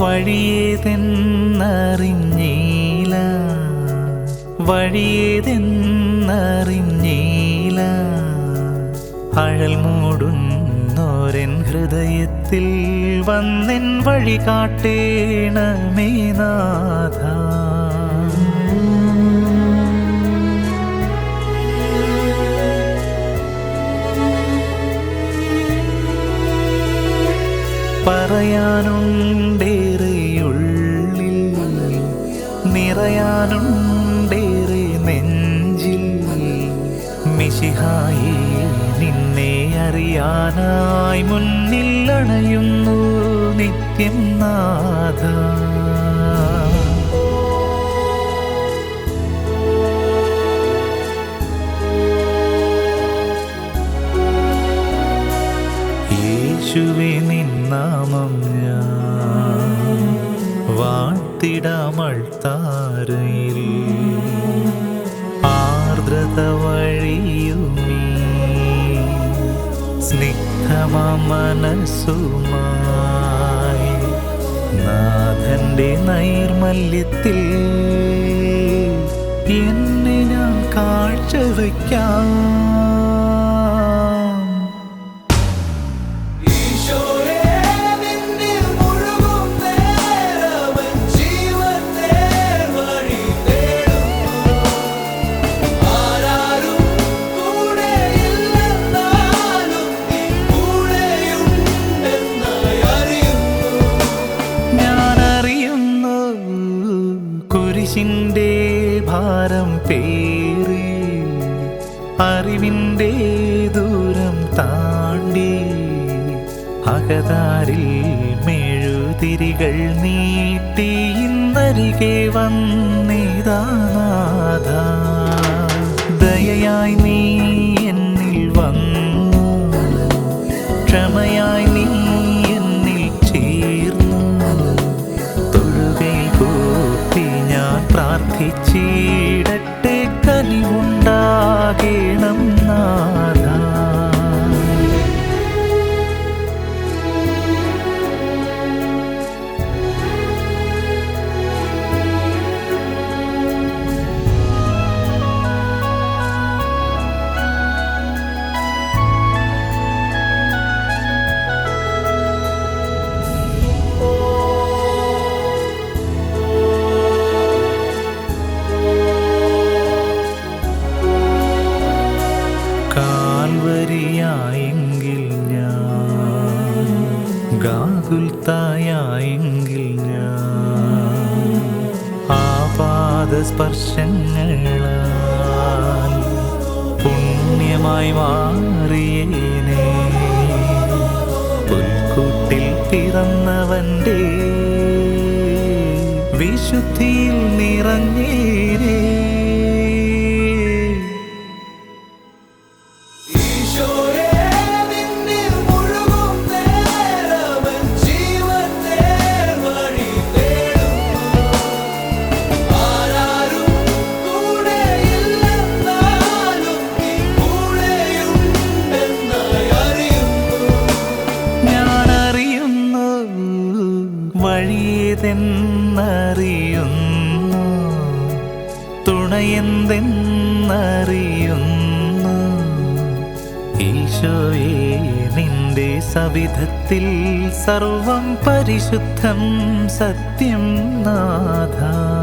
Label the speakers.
Speaker 1: വഴിയേതെന്നറിഞ്ഞീല. വഴിയേതെന്നറിഞ്ഞീല. അഴൽ മൂടുന്നോരൻ ഹൃദയത്തിൽ വന്നെൻ വഴി കാട്ടേണമേ നാഥ. പറയാനുണ്ടേറെയുള്ളിൽ നിറയാനുണ്ടേറെ നെഞ്ചിൽ മിശിഹായി നിന്നെ അറിയാനായി മുന്നിൽ അണയുന്നു നിത്യം നാഥ. യേശുവെ നിന്നാമം ഞാൻ. വാഴ്ത്തിടാമൾത്താരയിൽ ആർദ്രത വഴിയുമീ സ്നിഗ്ധമാ മനസ്സുമായി. നാഥന്റെ നൈർമല്യത്തിൽ എന്നെ ഞാൻ കാഴ്ചവെക്കാം. കുരിശിന്റെ ഭാരം പേറി അറിവിന്റെ ദൂരം താണ്ടി അകതാരിൽ മെഴുതിരികൾ നീട്ടി ഇന്നരികെ വന്നിതാനാഥ ദയയായി നീ കനിവുണ്ടാകേണം നാഥ ഗാകുൽത്തായെങ്കിൽ ഞാൻ ആപാദസ്പർശങ്ങളാൽ പുണ്യമായി മാറിയേനെ. പുൽക്കൂട്ടിൽ പിറന്നവന്റെ വിശുദ്ധിയിൽ നിറഞ്ഞേരേ വഴിയതെന്നറിയുന്നു തുണയെന്തെന്നറിയുന്നു? ഈശോയെ നിന്റെ സവിധത്തിൽ സർവം പരിശുദ്ധം സത്യം നാഥ.